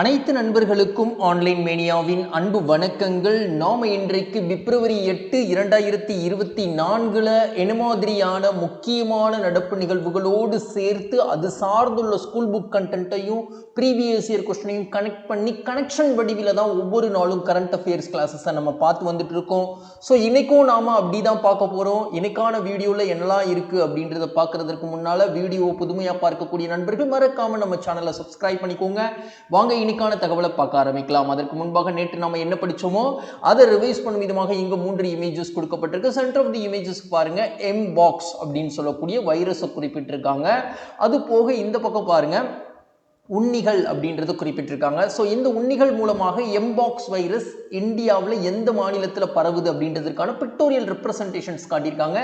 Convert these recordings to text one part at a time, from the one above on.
அனைத்து நண்பர்களுக்கும் ஆன்லைன் மேனியாவின் அன்பு வணக்கங்கள். நாம் இன்றைக்கு பிப்ரவரி எட்டு இரண்டாயிரத்தி இருபத்தி நான்கில் என்ன மாதிரியான முக்கியமான நடப்பு நிகழ்வுகளோடு சேர்த்து அது சார்ந்துள்ள ஸ்கூல் புக் கண்டென்ட்டையும் ப்ரீவியஸ் இயர் கொஸ்டினையும் கனெக்ட் பண்ணி கனெக்ஷன் வடிவில் தான் ஒவ்வொரு நாளும் கரண்ட் அஃபேர்ஸ் கிளாஸஸை நம்ம பார்த்து வந்துட்டு இருக்கோம் ஸோ இன்றைக்கும் நாம் அப்படி தான் பார்க்க போகிறோம் இன்னைக்கான வீடியோவில் என்னெல்லாம் இருக்குது அப்படின்றத பார்க்கறதுக்கு முன்னால் வீடியோ புதுமையாக பார்க்கக்கூடிய நண்பர்கள் மறக்காமல் நம்ம சேனலை சப்ஸ்கிரைப் பண்ணிக்கோங்க. வாங்க இன்னைக்கான தகவலை பார்க்க ஆரம்பிக்கலாம். அதற்கு முன்பாக நேற்று நம்ம என்ன படிச்சோமோ அதை ரிவைஸ் பண்ணும் விதமாக இங்கே மூன்று இமேஜஸ் கொடுக்கப்பட்டிருக்கு. சென்டர் ஆஃப் தி இமேஜஸ் பாருங்க எம் பாக்ஸ் அப்படின்னு சொல்லக்கூடிய வைரஸை குறிப்பிட்டிருக்காங்க. அது போக இந்த பக்கம் பாருங்க உண்ணிகள் அப்படின்றது குறிப்பிட்டிருக்காங்க. ஸோ இந்த உண்ணிகள் மூலமாக எம்பாக்ஸ் வைரஸ் இந்தியாவில் எந்த மாநிலத்தில் பரவுது அப்படின்றதுக்கான பிக்டோரியல் ரெப்ரசன்டேஷன்ஸ் காட்டியிருக்காங்க.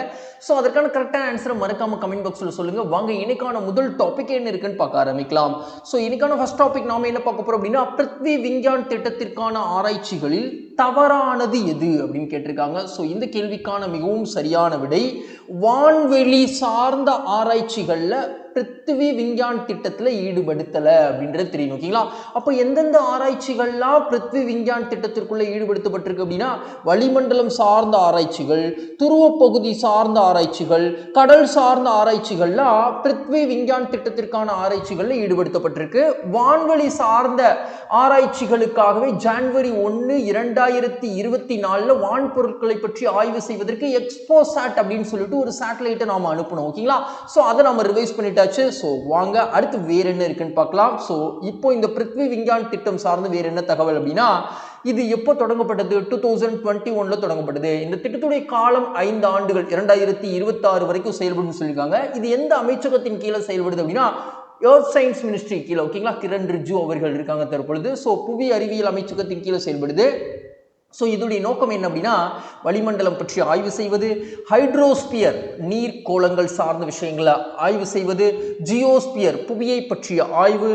ஸோ அதற்கான கரெக்டான ஆன்சரை மறக்காம கமெண்ட் பாக்ஸில் சொல்லுங்கள் வாங்க இன்னைக்கான முதல் டாபிக் என்ன இருக்குன்னு பார்க்க ஆரம்பிக்கலாம். ஸோ இன்னைக்கான ஃபர்ஸ்ட் டாபிக் நாம என்ன பார்க்க போகிறோம் அப்படின்னா பிருத்வி விஞ்ஞான் திட்டத்திற்கான ஆராய்ச்சிகளில் தவறானது எது அப்படின்னு கேட்டிருக்காங்க. ஸோ இந்த கேள்விக்கான மிகவும் சரியான விடை வான்வெளி சார்ந்த ஆராய்ச்சிகளில் பிருத்திவி விஞ்ஞான் திட்டத்தில் ஈடுபடுத்தலை அப்படின்றது தெரியும். ஓகேங்களா? அப்போ எந்தெந்த ஆராய்ச்சிகள்லாம் பிருத்வி விஞ்ஞான் திட்டத்திற்கு திட்டத்திற்குள்ள ஈடுபடுத்தப்பட்டிருக்கு அப்படின்னா வளிமண்டலம் சார்ந்த ஆராய்ச்சிகள் துருவப்பகுதி சார்ந்த ஆராய்ச்சிகள் கடல் சார்ந்த ஆராய்ச்சிகள்லாம் பிருத்வி விஞ்ஞான் திட்டத்திற்கான ஆராய்ச்சிகளில் ஈடுபடுத்தப்பட்டிருக்கு. வான்வெளி சார்ந்த ஆராய்ச்சிகளுக்காகவே ஜான்வரி ஒன்று இரண்டாயிரத்தி இருபத்தி நாலில் வான் பொருட்களை பற்றி ஆய்வு செய்வதற்கு எக்ஸ்போ சாட் அப்படின்னு சொல்லிட்டு ஒரு சேட்டலைட்டை நாம் அனுப்பணும் ஓகேங்களா ஸோ அதை நம்ம ரிவைஸ் பண்ணிட்டாச்சு. ஸோ வாங்க அடுத்து வேற என்ன இருக்குன்னு பார்க்கலாம். ஸோ இப்போ இந்த பிருத்வி விஞ்ஞான் திட்டம் சார்ந்து வேற என்ன தகவல் அப்படின்னா இது எப்போ தொடங்கப்பட்டது? டூ தௌசண்ட் டுவெண்ட்டி ஒன்ல தொடங்கப்பட்டது. இந்த திட்டத்துடைய காலம் ஐந்து ஆண்டுகள் இரண்டாயிரத்தி இருபத்தி ஆறு வரைக்கும் செயல்படும் சொல்லியிருக்காங்க. இது எந்த அமைச்சகத்தின் கீழே செயல்படுது அப்படின்னா எர்த் சயின்ஸ் மினிஸ்ட்ரி கீழே ஓகேங்களா கிரண் ரிஜு அவர்கள் இருக்காங்க தற்பொழுது. ஸோ புவி அறிவியல் அமைச்சகத்தின் கீழே செயல்படுது. ஸோ இதோடைய நோக்கம் என்ன அப்படின்னா வளிமண்டலம் பற்றி ஆய்வு செய்வது ஹைட்ரோஸ்பியர் நீர் கோலங்கள் சார்ந்த விஷயங்களை ஆய்வு செய்வது ஜியோஸ்பியர் புவியை பற்றிய ஆய்வு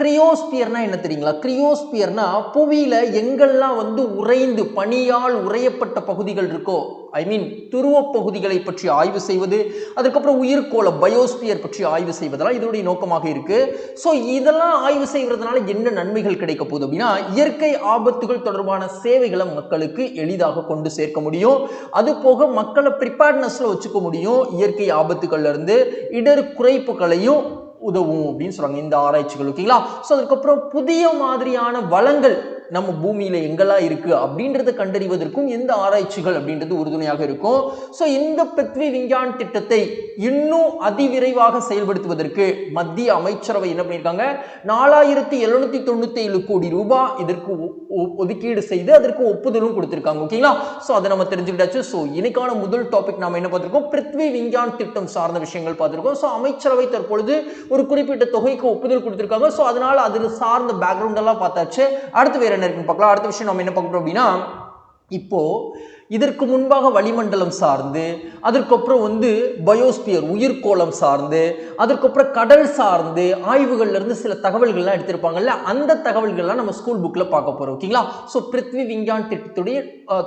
கிரியோஸ்பியர்னா என்ன தெரியுங்களா? கிரியோஸ்பியர்னா புவியில எங்கெல்லாம் வந்து உறைந்து பனியால் உறையப்பட்ட பகுதிகள் இருக்கோ ஐ மீன் துருவ பகுதிகளை பற்றி ஆய்வு செய்வது அதுக்கப்புறம் உயிர்கோள பயோஸ்பியர் பற்றி ஆய்வு செய்வதெல்லாம் இதனுடைய நோக்கமாக இருக்கு. ஸோ இதெல்லாம் ஆய்வு செய்வதனால என்ன நன்மைகள் கிடைக்க போகுது அப்படின்னா இயற்கை ஆபத்துகள் தொடர்பான சேவைகளை மக்களுக்கு எளிதாக கொண்டு சேர்க்க முடியும். அது போக மக்களை ப்ரிப்பேர்ட்னஸ்ல வச்சுக்க முடியும். இயற்கை ஆபத்துகள்ல இருந்து இடர் குறைப்புகளையும் உதவும் அப்படின்னு சொல்றாங்க. இந்த ஆராய்ச்சிகள் ஓகேங்களா ஸோ அதுக்கப்புறம் புதிய மாதிரியான வளங்கள் நம்ம பூமியில் எங்கெல்லாம் இருக்கு அப்படின்றத கண்டறிவதற்கும் எந்த ஆராய்ச்சிகள் அப்படின்றது உறுதுணையாக இருக்கும். ஸோ இந்த பிருத்வி விஞ்ஞான் திட்டத்தை இன்னும் அதிவிரைவாக செயல்படுத்துவதற்கு மத்திய அமைச்சரவை என்ன பண்ணியிருக்காங்க? நாலாயிரத்தி எழுநூத்தி தொண்ணூத்தி ஏழு கோடி ரூபாய் இதற்கு ஒ- ஒ- ஒதுக்கீடு செய்து அதற்கு ஒப்புதலும் கொடுத்துருக்காங்க. ஓகேங்களா? ஸோ அதை நம்ம தெரிஞ்சுக்கிட்டாச்சு. ஸோ இன்னைக்கான முதல் டாபிக் நாம் என்ன பார்த்திருக்கோம்? பிருத்வி விஞ்ஞான் திட்டம் சார்ந்த விஷயங்கள் பார்த்துருக்கோம். ஸோ அமைச்சரவை தற்பொழுது ஒரு குறிப்பிட்ட தொகைக்கு ஒப்புதல் கொடுத்துருக்காங்க. ஸோ அதனால அது சார்ந்த பேக்ரவுண்ட் எல்லாம் பார்த்தாச்சு. அடுத்து வேற என்ன இருக்குன்னு பார்க்கலாம். அடுத்த விஷயம் நம்ம என்ன பார்க்குறோம் அப்படின்னா இப்போது இதற்கு முன்பாக வளிமண்டலம் சார்ந்து அதற்கப்புறம் வந்து பயோஸ்பியர் உயிர்கோளம் சார்ந்து அதற்கப்புறம் கடல் சார்ந்து ஆய்வுகள்லேருந்து சில தகவல்கள்லாம் எடுத்திருப்பாங்கல்ல அந்த தகவல்கள்லாம் நம்ம ஸ்கூல் புக்கில் பார்க்க போகிறோம் ஓகேங்களா ஸோ பிருத்வி விஞ்ஞான் திட்டத்துடைய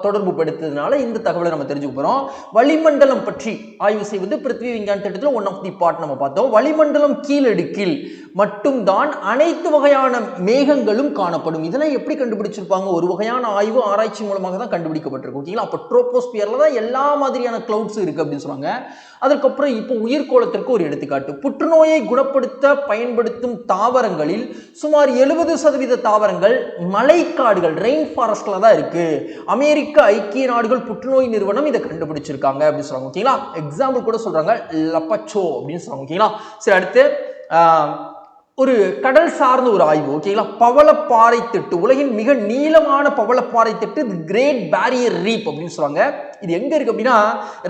தொடர்பு படுத்ததுனால இந்த தகவலை நம்ம தெரிஞ்சுக்க போகிறோம் வளிமண்டலம் பற்றி ஆய்வு செய்வது பிருத்வி விஞ்ஞான் திட்டத்தில் ஒன் ஆஃப் தி பார்ட் நம்ம பார்த்தோம். வளிமண்டலம் கீழடுக்கில் மட்டும்தான் அனைத்து வகையான மேகங்களும் காணப்படும். இதெல்லாம் எப்படி கண்டுபிடிச்சிருப்பாங்க? ஒரு வகையான ஆய்வு ஆராய்ச்சி மூலமாக தான் கண்டுபிடிக்கப்பட்டிருக்கு. ஓகேங்களா? அப்போ ட்ரோபோஸ்பியரில் தான் எல்லா மாதிரியான கிளவுட்ஸ் இருக்குது அப்படின்னு சொல்றாங்க. அதற்கப்புறம் இப்போ உயிர்கோளத்திற்கு ஒரு எடுத்துக்காட்டு. புற்றுநோயை குணப்படுத்த பயன்படுத்தும் தாவரங்களில் சுமார் எழுபது சதவீத தாவரங்கள் மலைக்காடுகள் ரெயின் ஃபாரஸ்டில் தான் இருக்குது அமெரிக்க ஐக்கிய நாடுகள் புற்றுநோய் நிறுவனம் இதை கண்டுபிடிச்சிருக்காங்க அப்படின்னு சொல்கிறாங்க ஓகேங்களா? எக்ஸாம்பிள் கூட சொல்கிறாங்க லப்பச்சோ அப்படின்னு சொல்றாங்க. ஓகேங்களா? சரி அடுத்து ஒரு கடல் சார்ந்த ஒரு ஆய்வு ஓகேங்களா பவளப்பாறை திட்டு. உலகின் மிக நீளமான பவளப்பாறை திட்டு கிரேட் பேரியர் ரீப் அப்படின்னு சொல்லுவாங்க. இது எங்க இருக்கு அப்படின்னா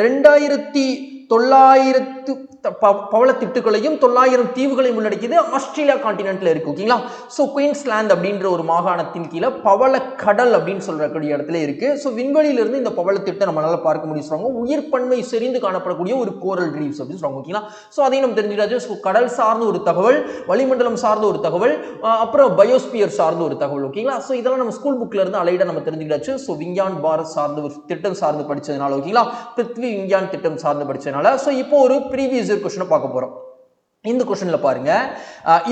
ரெண்டாயிரத்தி தொள்ளாயிரத்து பவள ப- பவளத்திட்டுகளையும் தொள்ளாயிரம் தீவுகளையும் உள்ளடக்கியது ஆஸ்திரேலியா காண்டினென்ட்ல இருக்கு ஓகேங்களா ஸோ குயின்ஸ்லாந்து அப்படின்ற ஒரு மாகாணத்தின் கீழே பவள கடல் அப்படின்னு சொல்லக்கூடிய இடத்துல இருக்கு. ஸோ விண்வெளியிலிருந்து இந்த பவளத்திட்டம் நம்மளால பார்க்க முடியும். சொல்றாங்க உயிர்ப்பன்மை செறிந்து காணப்படக்கூடிய ஒரு கோரல் ரீவ்ஸ் அப்படின்னு சொல்றாங்க ஓகேங்களா ஸோ அதையும் நம்ம தெரிஞ்சுக்காச்சு ஸோ கடல் சார்ந்த ஒரு தகவல் வளிமண்டலம் சார்ந்த ஒரு தகவல் அப்புறம் பயோஸ்பியர் சார்ந்த ஒரு தகவல் ஓகேங்களா ஸோ இதெல்லாம் நம்ம ஸ்கூல் புக்ல இருந்து அலைட நம்ம தெரிஞ்சுக்கிட்டாச்சு. ஸோ விஞ்ஞான் பாரத் சார்ந்த ஒரு திட்டம் சார்ந்து படிச்சதுனால ஓகேங்களா பிருத்வி விஞ்ஞான் திட்டம் சார்ந்து படிச்சதுனால. ஸோ இப்போ ஒரு ப்ரீவியஸ் ஒரு கொஸ்டினை பார்க்க போகிறோம் இந்த கொஸ்டினில் பாருங்க.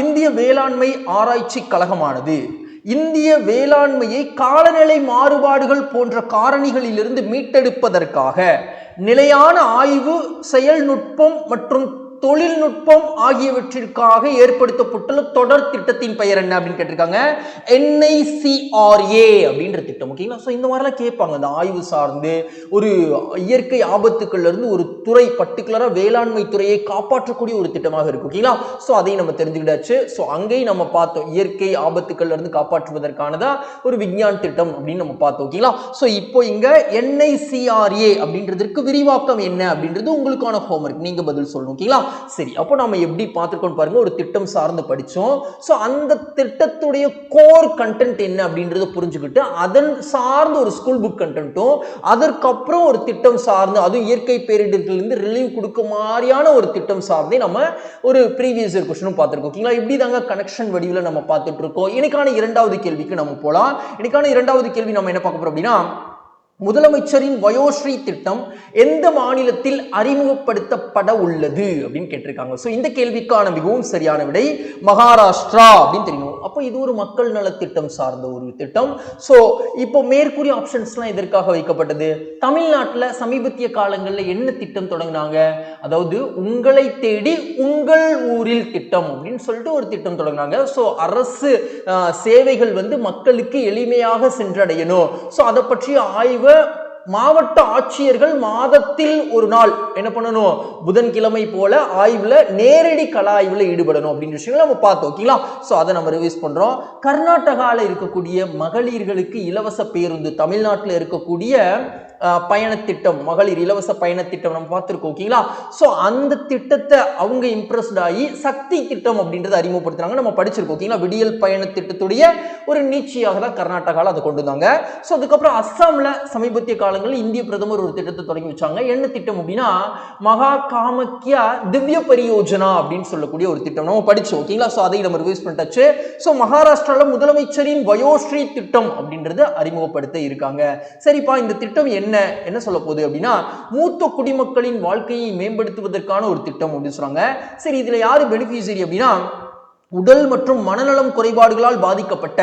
இந்திய வேளாண்மை ஆராய்ச்சி கழகமானது இந்திய வேளாண்மையை காலநிலை மாறுபாடுகள் போன்ற காரணிகளிலிருந்து மீட்டெடுப்பதற்காக நிலையான ஆய்வு செயல்நுட்பம் மற்றும் தொழில்நுட்பம் ஆகியவற்றிற்காக ஏற்படுத்தப்பட்டுள்ள தொடர் திட்டத்தின் பெயர் என்ன அப்படின்னு கேட்டிருக்காங்க? என்ஐசிஆர்ஏ அப்படின்ற திட்டம் ஓகேங்களா ஸோ இந்த மாதிரிலாம் கேட்பாங்க. அந்த ஆய்வு சார்ந்து ஒரு இயற்கை ஆபத்துக்கள்ல இருந்து ஒரு துறை பர்டிகுலராக வேளாண்மை துறையை காப்பாற்றக்கூடிய ஒரு திட்டமாக இருக்கு ஓகேங்களா ஸோ அதையும் நம்ம தெரிஞ்சுக்கிட்டாச்சு. ஸோ அங்கேயும் நம்ம பார்த்தோம் இயற்கை ஆபத்துக்கள்ல இருந்து காப்பாற்றுவதற்கானதா ஒரு விஞ்ஞான் திட்டம் அப்படின்னு நம்ம பார்த்தோம் ஓகேங்களா ஸோ இப்போ இங்க என்ஐசிஆர்ஏ அப்படின்றதுக்கு விரிவாக்கம் என்ன அப்படின்றது உங்களுக்கான ஹோம்ஒர்க் நீங்க பதில் சொல்லணும் ஓகேங்களா சரி அப்போ நம்ம எப்படி பார்த்துருக்கோம் பாருங்க ஒரு திட்டம் சார்ந்து படித்தோம். ஸோ அந்த திட்டத்துடைய கோர் கண்டென்ட் என்ன அப்படின்றத புரிஞ்சுக்கிட்டு அதன் சார்ந்த ஒரு ஸ்கூல் புக் கண்டென்ட்டும் அதற்கப்புறம் ஒரு திட்டம் சார்ந்து அதுவும் இயற்கை பேரிடர்கள்லேருந்து ரிலீவ் கொடுக்க மாதிரியான ஒரு திட்டம் சார்ந்தே நம்ம ஒரு ப்ரீவியஸ் இயர் கொஸ்டினும் பார்த்துருக்கோம். ஓகேங்களா இப்படி தாங்க கனெக்ஷன் வடிவில் நம்ம பார்த்துட்டு இருக்கோம். இன்னைக்கான இரண்டாவது கேள்விக்கு நம்ம போகலாம். இன்னைக்கான இரண்டாவது கேள்வி நம்ம என்ன பார்க்க போகிறோம் அப்படின்னா முதலமைச்சரின் வயோஸ்ரீ திட்டம் எந்த மாநிலத்தில் அறிமுகப்படுத்தப்பட உள்ளது அப்படின்னு கேட்டிருக்காங்க. ஸோ இந்த கேள்விக்கான மிகவும் சரியான விடை மகாராஷ்டிரா அப்படின்னு தெரியும். அப்போ இது ஒரு மக்கள் நலத்திட்டம் சார்ந்த ஒரு திட்டம். ஸோ இப்போ மேற்கூறிய ஆப்ஷன்ஸ்லாம் எதற்காக வைக்கப்பட்டது? தமிழ்நாட்டில் சமீபத்திய காலங்களில் என்ன திட்டம் தொடங்கினாங்க? அதாவது உங்களை தேடி உங்கள் ஊரில் திட்டம் அப்படின்னு சொல்லிட்டு ஒரு திட்டம் தொடங்கினாங்க. ஸோ அரசு சேவைகள் வந்து மக்களுக்கு எளிமையாக சென்றடையணும். ஸோ அதை பற்றிய ஆய்வை மாவட்ட ஆட்சியர்கள் மாதத்தில் ஒரு நாள் என்ன பண்ணணும்? புதன்கிழமை போல ஆய்வுல நேரடி கள ஈடுபடணும் அப்படின்ற விஷயங்களை நம்ம பார்த்தோம் ஓகேங்களா? ஸோ அதை நம்ம ரிவைஸ் பண்றோம். கர்நாடகாவில் இருக்கக்கூடிய மகளிர்களுக்கு இலவச பேருந்து தமிழ்நாட்டில் இருக்கக்கூடிய பயணத்திட்டம் மகளிர் இலவச பயணத்திட்டம் நம்ம பார்த்துருக்கோம் ஓகேங்களா ஸோ அந்த திட்டத்தை அவங்க இம்ப்ரெஸ்ட் ஆகி சக்தி திட்டம் அப்படின்றத அறிமுகப்படுத்துறாங்க நம்ம படிச்சிருக்கோம் ஓகேங்களா விடியல் பயண திட்டத்துடைய ஒரு நீட்சியாக தான் கர்நாடகாவில் அதை கொண்டு வந்தாங்க. ஸோ அதுக்கப்புறம் அஸ்ஸாமில் சமீபத்திய காலங்களில் இந்திய பிரதமர் ஒரு திட்டத்தை தொடங்கி வச்சாங்க. என்ன திட்டம் அப்படின்னா மகா காமக்கியா திவ்ய பரியோஜனா அப்படின்னு சொல்லக்கூடிய ஒரு திட்டம் நம்ம படிச்சோம் ஓகேங்களா ஸோ அதை நம்ம ரிவைஸ் பண்ணிட்டாச்சு. ஸோ மகாராஷ்டிராவில் முதலமைச்சரின் வயோஸ்ரீ திட்டம் அப்படின்றது அறிமுகப்படுத்த இருக்காங்க. சரிப்பா இந்த திட்டம் என்ன என்ன சொல்ல போகுது அப்படின்னா மூத்த குடிமக்களின் வாழ்க்கையை மேம்படுத்துவதற்கான ஒரு திட்டம் அப்படின்னு சொல்றாங்க. சரி இதுல யாரு பெனிஃபிஷரி அப்படின்னா உடல் மற்றும் மனநலம் குறைபாடுகளால் பாதிக்கப்பட்ட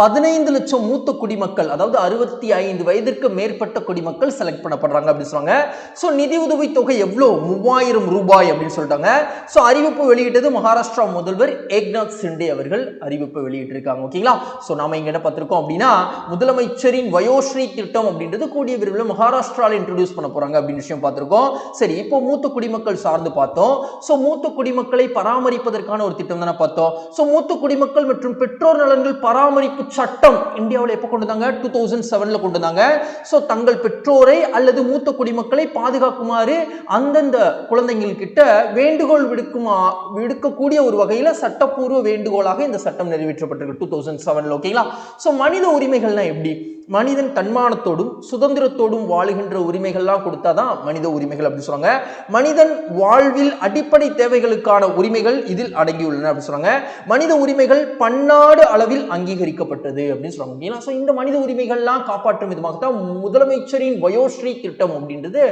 பதினைந்து லட்சம் மூத்த குடிமக்கள் அதாவது அறுபத்தி ஐந்து வயதிற்கு மேற்பட்ட குடிமக்கள் செலக்ட் பண்ணப்படுறாங்க அப்படின்னு சொல்றாங்க. ஸோ நிதி உதவி தொகை எவ்வளோ? மூவாயிரம் ரூபாய் அப்படின்னு சொல்லிட்டாங்க. ஸோ அறிவிப்பு வெளியிட்டது மகாராஷ்டிரா முதல்வர் ஏக்நாத் சிண்டே அவர்கள் அறிவிப்பு வெளியிட்டிருக்காங்க. ஓகேங்களா ஸோ நாம இங்க என்ன பார்த்திருக்கோம் அப்படின்னா முதலமைச்சரின் வயோஸ்ரீ திட்டம் அப்படின்றது கூடிய விரைவில் மகாராஷ்டிராவில் இன்ட்ரடியூஸ் பண்ண போறாங்க அப்படின்னு விஷயம் பார்த்திருக்கோம். சரி இப்போ மூத்த குடிமக்கள் சார்ந்து பார்த்தோம். ஸோ மூத்த குடிமக்களை பராமரிப்பதற்கான ஒரு திட்டம் தானே பார்த்தோம். ஸோ மூத்த குடிமக்கள் மற்றும் பெற்றோர் நலன்கள் பராமரிப்பு சட்டம் இந்தியாவில் எப்போ கொண்டு வந்தாங்க? டூ தௌசண்ட் செவனில் கொண்டு வந்தாங்க. ஸோ தங்கள் பெற்றோரை அல்லது மூத்த குடிமக்களை பாதுகாக்குமாறு அந்தந்த குழந்தைங்கள்கிட்ட வேண்டுகோள் விடுக்குமா விடுக்கக்கூடிய ஒரு வகையில் சட்டப்பூர்வ வேண்டுகோளாக இந்த சட்டம் நிறைவேற்றப்பட்டிருக்கு டூ தௌசண்ட் செவன்ல ஓகேங்களா ஸோ மனித உரிமைகள்னா எப்படி? மனிதன் தன்மானத்தோடும் சுதந்திரத்தோடும் வாழுகின்ற உரிமைகள்லாம் கொடுத்தாதான் மனித உரிமைகள் அப்படின்னு சொல்றாங்க. மனிதன் வாழ்வில் அடிப்படை தேவைகளுக்கான உரிமைகள் இதில் அடங்கியுள்ளன அப்படின்னு சொல்றாங்க. மனித உரிமைகள் பன்னாடு அளவில் அங்கீகரிக்கப்பட்டது அப்படின்னு சொல்றாங்க. ஓகேங்களா? ஸோ இந்த மனித உரிமைகள்லாம் காப்பாற்றும் விதமாக தான் முதலமைச்சரின் வயோஸ்ரீ திட்டம் அப்படின்றது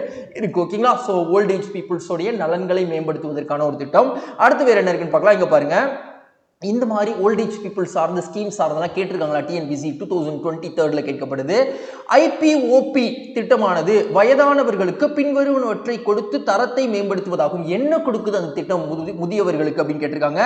இருக்கு. ஓகேங்களா? ஸோ ஓல்டேஜ் பீப்புள்ஸோடைய நலன்களை மேம்படுத்துவதற்கான ஒரு திட்டம். அடுத்து வேற என்ன இருக்குன்னு பார்க்கலாம். இங்க பாருங்க. இந்த மாதிரி ஓல்டேஜ் பீப்புள் சார்ந்த ஸ்கீம் சார்ந்தெல்லாம் கேட்டிருக்காங்களா டிஎன்பிசி டூ தௌசண்ட் டுவெண்ட்டி தேர்டில் கேட்கப்படுது. ஐபிஓபி திட்டமானது வயதானவர்களுக்கு பின்வருவனவற்றை கொடுத்து தரத்தை மேம்படுத்துவதாகும். என்ன கொடுக்குது அந்த திட்டம்? முதியவர்களுக்கு அப்படின்னு கேட்டிருக்காங்க.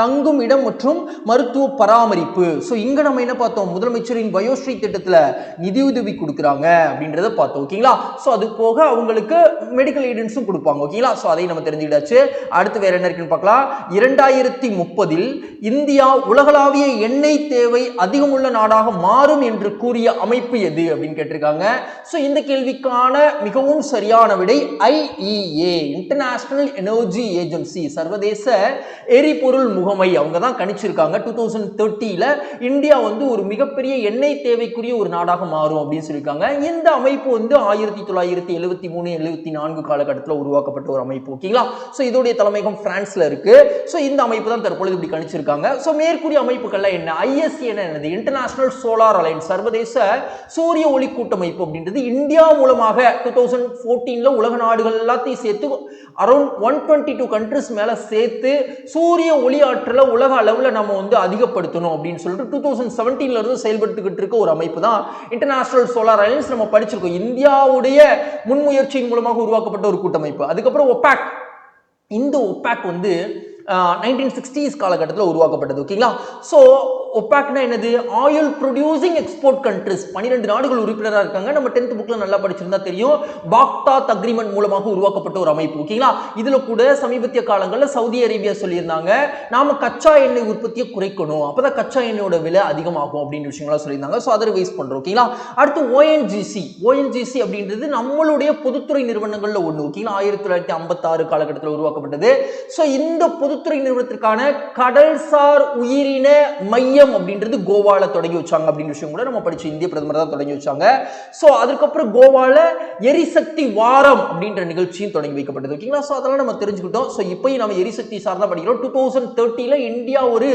தங்கும் இடம் மற்றும் மருத்துவ பராமரிப்பு. ஸோ இங்கே நம்ம என்ன பார்த்தோம்? முதலமைச்சரின் வயோஸ்ரீ திட்டத்தில் நிதியுதவி கொடுக்குறாங்க அப்படின்றத பார்த்தோம் ஓகேங்களா ஸோ அது போக அவங்களுக்கு மெடிக்கல் எய்டன்ஸும் கொடுப்பாங்க ஓகேங்களா ஸோ அதையும் நம்ம தெரிஞ்சுக்கிட்டாச்சு. அடுத்து வேற என்ன இருக்குன்னு பார்க்கலாம். இரண்டாயிரத்தி முப்பதில் இந்தியா உலகளாவிய எண்ணெய் தேவை அதிகமுள்ள நாடாக மாறும் என்று கூறிய அமைப்பு எது அப்படின்னு கேட்டிருக்காங்க. ஸோ இந்த கேள்விக்கான மிகவும் சரியான விடை ஐஇஏ இன்டர்நேஷனல் எனர்ஜி ஏஜென்சி சர்வதேச எரிபொருள் முகமை. அவங்க தான் கணிச்சிருக்காங்க. டூ தௌசண்ட் தேர்ட்டியில் இந்தியா வந்து ஒரு மிகப்பெரிய எண்ணெய் தேவைக்குரிய ஒரு நாடாக மாறும் அப்படின்னு சொல்லியிருக்காங்க. இந்த அமைப்பு வந்து ஆயிரத்தி தொள்ளாயிரத்தி எழுபத்தி மூணு எழுபத்தி நான்கு காலகட்டத்தில் உருவாக்கப்பட்ட ஒரு அமைப்பு ஓகேங்களா ஸோ இதோடைய தலைமையகம் பிரான்ஸில் இருக்குது ஸோ இந்த அமைப்பு தான் தற்பொழுது இப்படி கணிச்சிருக்கு கணிச்சிருக்காங்க ஸோ மேற்கூறிய அமைப்புகள்ல என்ன? ஐஎஸ்சி என்ன என்னது? இன்டர்நேஷனல் சோலார் அலைன்ஸ் சர்வதேச சூரிய ஒளி கூட்டமைப்பு அப்படின்றது இந்தியா மூலமாக டூ தௌசண்ட் ஃபோர்டீனில் உலக நாடுகள் எல்லாத்தையும் சேர்த்து around one twenty two countries மேலே சேர்த்து சூரிய ஒளி ஆற்றலை உலக அளவில் நம்ம வந்து அதிகப்படுத்தணும் அப்படின்னு சொல்லிட்டு டூ தௌசண்ட் செவன்டீன்லேருந்து செயல்பட்டுக்கிட்டு இருக்க ஒரு அமைப்பு தான் இன்டர்நேஷனல் சோலார் அலையன்ஸ் நம்ம படிச்சிருக்கோம். இந்தியாவுடைய முன்முயற்சியின் மூலமாக உருவாக்கப்பட்ட ஒரு கூட்டமைப்பு. அதுக்கப்புறம் ஒப்பாக் இந்த ஒப்பாக் வந்து நைன்டீன் சிக்ஸ்டீஸ் காலகட்டத்தில் உருவாக்கப்பட்டது ஓகேங்களா ஸோ ஒப்பாக்னா என்னது? ஆயில் ப்ரொடியூசிங் எக்ஸ்போர்ட் கண்ட்ரிஸ் பன்னிரெண்டு நாடுகள் உறுப்பினராக இருக்காங்க. நம்ம டென்த் புக்கில் நல்லா படிச்சிருந்தா தெரியும். பாக்தாத் அக்ரிமெண்ட் மூலமாக உருவாக்கப்பட்ட ஒரு அமைப்பு ஓகேங்களா இதில் கூட சமீபத்திய காலங்களில் சவுதி அரேபியா சொல்லியிருந்தாங்க. நாம் கச்சா எண்ணெய் உற்பத்தியை குறைக்கணும். அப்போ தான் கச்சா எண்ணெயோட விலை அதிகமாகும் அப்படின்னு விஷயங்களாம் சொல்லியிருந்தாங்க. ஸோ அதை வேஸ்ட் பண்ணுறோம் ஓகேங்களா அடுத்து ஓஎன்ஜிசி ஓஎன்ஜிசி அப்படின்றது நம்மளுடைய பொதுத்துறை நிறுவனங்களில் ஒன்று ஓகேங்களா ஆயிரத்தி தொள்ளாயிரத்தி ஐம்பத்தாறு காலகட்டத்தில் உருவாக்கப்பட்டது. ஸோ இந்த பொது பொதுத்துறை நிறுவனத்திற்கான கடல்சார் உயிரின மையம் அப்படின்றது கோவால தொடங்கி வச்சாங்க அப்படின்னு விஷயம் கூட நம்ம படிச்ச இந்திய பிரதமர் தான் தொடங்கி வச்சாங்க. ஸோ அதுக்கப்புறம் கோவால எரிசக்தி வாரம் அப்படின்ற நிகழ்ச்சியும் தொடங்கி வைக்கப்பட்டது. ஓகேங்களா ஸோ அதெல்லாம் நம்ம தெரிஞ்சுக்கிட்டோம். ஸோ இப்போயும் நம்ம எரிசக்தி சார்ந்தா படிக்கிறோம். டூ தௌசண்ட் தேர்ட்டியில் இந்தியா ஒரு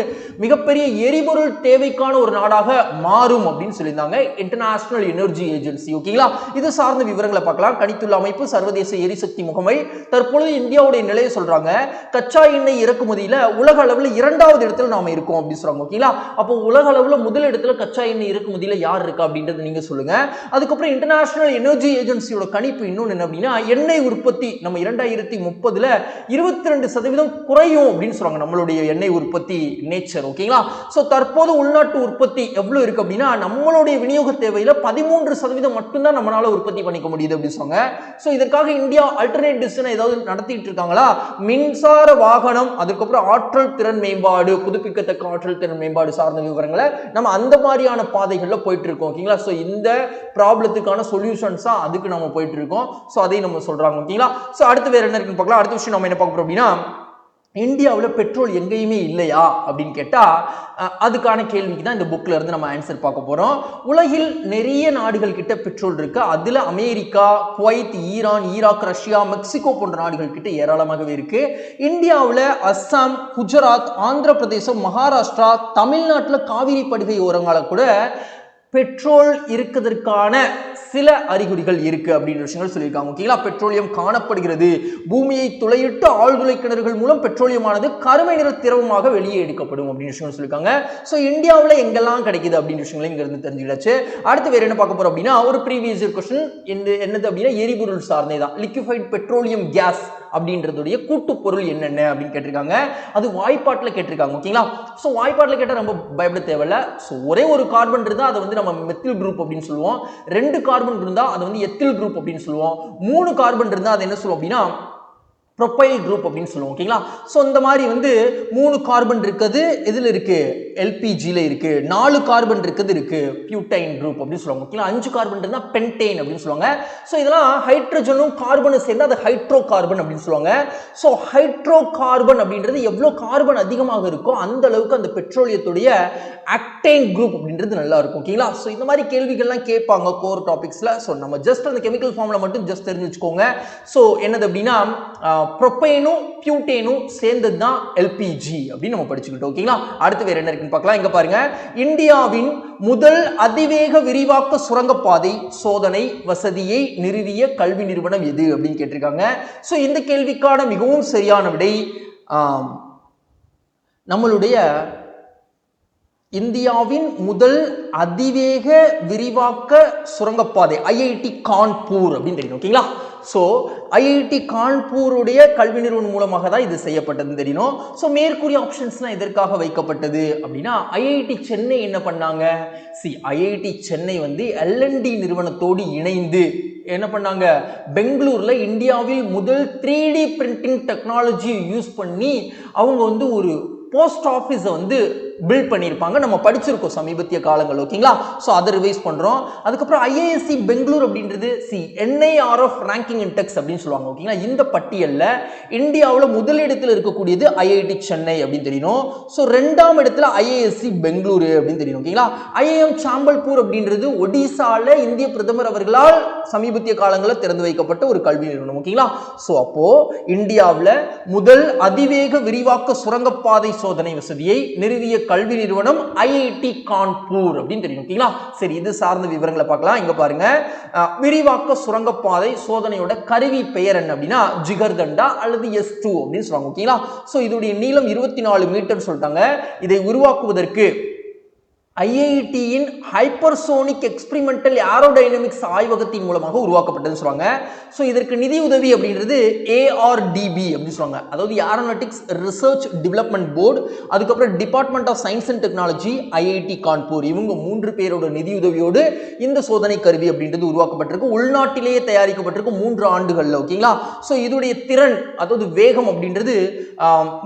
மிகப்பெரிய எரிபொருள் தேவைக்கான ஒரு நாடாக மாறும் அப்படின்னு சொல்லியிருந்தாங்க. இன்டர்நேஷனல் எனர்ஜி ஏஜென்சி ஓகேங்களா இது சார்ந்த விவரங்களை பார்க்கலாம். கணித்துள்ள அமைப்பு சர்வதேச எரிசக்தி முகமை தற்பொழுது இந்தியாவுடைய நிலையை சொல்றாங்க. கச்சா எண்ணெய் இறக்குமதியில் உலக அளவில் இரண்டாவது இடத்துல நாம இருக்கோம் அப்படின்னு சொல்கிறாங்க ஓகேங்களா? அப்போ உலக அளவில் முதல் இடத்துல கச்சா எண்ணெய் இறக்குமதியில் யார் இருக்கா அப்படின்றது நீங்கள் சொல்லுங்கள் அதுக்கப்புறம் இன்டர்நேஷனல் எனர்ஜி ஏஜென்சியோட கணிப்பு இன்னொன்று என்ன அப்படின்னா எண்ணெய் உற்பத்தி நம்ம இரண்டாயிரத்தி முப்பதில் இருபத்தி ரெண்டு சதவீதம் குறையும் அப்படின்னு சொல்கிறாங்க நம்மளுடைய எண்ணெய் உற்பத்தி நேச்சர் ஓகேங்களா? ஸோ தற்போது உள்நாட்டு உற்பத்தி எவ்வளோ இருக்குது அப்படின்னா நம்மளுடைய விநியோக தேவையில் பதிமூன்று சதவீதம் மட்டும்தான் நம்மளால் உற்பத்தி பண்ணிக்க முடியுது அப்படின்னு சொன்னாங்க ஸோ இதற்காக இந்தியா அல்டர்னேட் டிசிஷன் ஏதாவது நடத்திட்டு இருக்காங்களா? மின்சார வாகனம் அதுக்கப்புறம் ஆற்றல் திறன் மேம்பாடு புதுப்பிக்கத்தக்க ஆற்றல் திறன் மேம்பாடு சார்ந்த விவரங்களை நம்ம அந்த மாதிரியான பாதைகளில் போயிட்டு இருக்கோம் ஓகேங்களா? ஸோ இந்த ப்ராப்ளத்துக்கான சொல்யூஷன்ஸாக அதுக்கு நம்ம போயிட்டு இருக்கோம் ஸோ அதையும் நம்ம சொல்கிறாங்க ஓகேங்களா? ஸோ அடுத்து வேறு என்ன இருக்குன்னு பார்க்கலாம். அடுத்த விஷயம் நம்ம என்ன பார்க்குறோம் அப்படின்னா இந்தியாவில் பெட்ரோல் எங்கேயுமே இல்லையா? அப்படின்னு கேட்டால் அதுக்கான கேள்விக்கு தான் இந்த புக்கில் இருந்து நம்ம ஆன்சர் பார்க்க போகிறோம் உலகில் நிறைய நாடுகள் கிட்ட பெட்ரோல் இருக்குது அதில் America Kuwait Iran Iraq Russia Mexico போன்ற நாடுகள் கிட்ட ஏராளமாகவே இருக்குது இந்தியாவில் அஸ்ஸாம் குஜராத் ஆந்திர பிரதேசம் மகாராஷ்டிரா தமிழ்நாட்டில் காவிரி படுகை ஓரங்களை கூட பெட்ரோல் இருக்கிறதுக்கான சில அறிகுறிகள் இருக்கு அப்படின்னு விஷயங்கள் சொல்லியிருக்காங்க ஓகேங்களா? பெட்ரோலியம் காணப்படுகிறது. பூமியை துளையிட்டு ஆழ்துளை கிணறுகள் மூலம் பெட்ரோலியமானது கருமை நிற திரவமாக வெளியே எடுக்கப்படும் அப்படின்னு விஷயங்கள் சொல்லியிருக்காங்க. ஸோ இந்தியாவில் எங்கெல்லாம் கிடைக்குது அப்படின்னு விஷயங்களை இங்கிருந்து தெரிஞ்சுக்கிடாச்சு அடுத்து வேற என்ன பார்க்க போறோம் அப்படின்னா ஒரு ப்ரீவியஸ் கொஸ்டின் என்னது அப்படின்னா எரிபொருள் சார்ந்தே தான் லிக்விஃபைட் பெட்ரோலியம் கேஸ் அப்படின்றதுடைய கூட்டு பொருள் என்னென்ன அப்படின்னு கேட்டிருக்காங்க. அது வாய்ப்பாட்டில் கேட்டிருக்காங்க ஓகேங்களா? ஸோ வாய்ப்பாட்டில் கேட்டால் ரொம்ப பயப்பட தேவையில்ல. ஸோ ஒரே ஒரு கார்பன் இருந்தால் அதை வந்து நம்ம மெத்தில் குரூப் அப்படின்னு சொல்லுவோம். ரெண்டு கார்பன் இருந்தால் அது வந்து எத்தில் குரூப் அப்படின்னு சொல்லுவோம். மூணு கார்பன் இருந்தால் அதை என்ன சொல்லுவோம் அப்படின்னா ப்ரொபைல் குரூப் அப்படின்னு சொல்லுவோம் ஓகேங்களா ஸோ இந்த மாதிரி வந்து மூணு கார்பன் இருக்குது. இதில் இருக்குது எல்பிஜியில் இருக்குது நாலு கார்பன் இருக்குது இருக்கு. பியூட்டைன் குரூப் அப்படின்னு சொல்லுவாங்க ஓகேங்களா அஞ்சு கார்பன் இருந்தால் பென்டெயின் அப்படின்னு சொல்லுவாங்க. ஸோ இதெல்லாம் ஹைட்ரஜனும் கார்பனும் சேர்ந்து அது ஹைட்ரோ கார்பன் அப்படின்னு சொல்லுவாங்க. ஸோ ஹைட்ரோ கார்பன் அப்படின்றது எவ்வளோ கார்பன் அதிகமாக இருக்கோ அந்த அளவுக்கு அந்த பெட்ரோலியத்துடைய ஆக்டைன் குரூப் அப்படின்றது நல்லா இருக்கும் ஓகேங்களா ஸோ இந்த மாதிரி கேள்விகள்லாம் கேட்பாங்க கோர் டாபிக்ஸில் ஸோ நம்ம ஜஸ்ட் அந்த கெமிக்கல் ஃபார்மில் மட்டும் ஜஸ்ட் தெரிஞ்சு வச்சுக்கோங்க. ஸோ என்னது அப்படின்னா ப்ரொப்பைனும் பியூட்டேனும் சேர்ந்தது தான் எல்பிஜி அப்படின்னு நம்ம படிச்சுக்கிட்டோம் ஓகேங்களா அடுத்து வேறு என்ன இருக்குன்னு பார்க்கலாம். இங்கே பாருங்க. இந்தியாவின் முதல் அதிவேக விரிவாக்க சுரங்கப்பாதை சோதனை வசதியை நிறுவிய கல்வி நிறுவனம் எது அப்படின்னு கேட்டிருக்காங்க. ஸோ இந்த கேள்விக்கான மிகவும் சரியான விடை நம்மளுடைய இந்தியாவின் முதல் அதிவேக விரிவாக்க சுரங்கப்பாதை ஐஐடி கான்பூர் அப்படின்னு தெரியும் ஓகேங்களா ஸோ ஐஐடி கான்பூருடைய கல்வி நிறுவனம் மூலமாக தான் இது செய்யப்பட்டதுன்னு தெரியணும் ஸோ மேற்கூறிய ஆப்ஷன்ஸ்னால் எதற்காக வைக்கப்பட்டது? அப்படின்னா ஐஐடி சென்னை என்ன பண்ணாங்க? சி ஐஐடி சென்னை வந்து எல்என்டி நிறுவனத்தோடு இணைந்து என்ன பண்ணாங்க? பெங்களூரில் இந்தியாவில் முதல் three D printing technology use பண்ணி அவங்க வந்து ஒரு போஸ்ட் ஆஃபீஸை வந்து பில்ட் பண்ணியிருப்பாங்க. நம்ம படிச்சிருக்கோம் சமீபத்திய காலங்கள் ஓகேங்களா? ஸோ அதை ரிவைஸ் பண்ணுறோம் அதுக்கப்புறம் ஐஏஎஸ்சி பெங்களூர் அப்படின்றது சி என்ஐஆர்எஃப் ரேங்கிங் இன்டெக்ஸ் அப்படின்னு சொல்லுவாங்க ஓகேங்களா? இந்த பட்டியலில் இந்தியாவில் முதலிடத்தில் இருக்கக்கூடியது ஐஐடி சென்னை அப்படின்னு தெரியணும் ஸோ ரெண்டாம் இடத்துல ஐஏஎஸ்சி பெங்களூரு அப்படின்னு தெரியணும் ஓகேங்களா? ஐஏஎம் சாம்பல்பூர் அப்படின்றது ஒடிசாவில் இந்திய பிரதமர் அவர்களால் சமீபத்திய காலங்களில் திறந்து வைக்கப்பட்ட ஒரு கல்வி நிறுவனம் ஓகேங்களா? ஸோ அப்போது இந்தியாவில் முதல் அதிவேக விரிவாக்க சுரங்கப்பாதை சோதனை வசதியை நிறுவிய கல்வி நிறுவனம் ஐஐடி கான்பூர் அப்படின்னு தெரியும். ஓகேங்களா? சரி இது சார்ந்த விவரங்களை பார்க்கலாம். இங்க பாருங்க. விரிவாக்க சுரங்கப்பாதை சோதனையோட கருவி பெயர் என்ன அப்படின்னா ஜிகர்தண்டா அல்லது எஸ் டூ அப்படின்னு சொல்லுவாங்க. ஓகேங்களா? ஸோ இதோடைய நீளம் இருபத்தி நாலு மீட்டர் சொல்லிட்டாங்க. இதை உருவாக்குவதற்கு ஐஐடியின் ஹைப்பர்சோனிக் எக்ஸ்பிரிமெண்டல் ஏரோடைனமிக்ஸ் ஆய்வகத்தின் மூலமாக உருவாக்கப்பட்டதுன்னு சொல்லுவாங்க. ஸோ இதற்கு நிதி உதவி அப்படின்றது ஏஆர்டிபி அப்படின்னு சொல்லுவாங்க. அதாவது ஏரோநாட்டிக்ஸ் ரிசர்ச் டெவலப்மெண்ட் போர்டு அதுக்கப்புறம் department of science and technology IIT Kanpur இவங்க மூன்று பேரோட நிதியுதவியோடு இந்த சோதனை கருவி அப்படின்றது உருவாக்கப்பட்டிருக்கு. உள்நாட்டிலேயே தயாரிக்கப்பட்டிருக்கு மூன்று ஆண்டுகளில் ஓகேங்களா ஸோ இதோடைய திறன் அதாவது வேகம் அப்படின்றது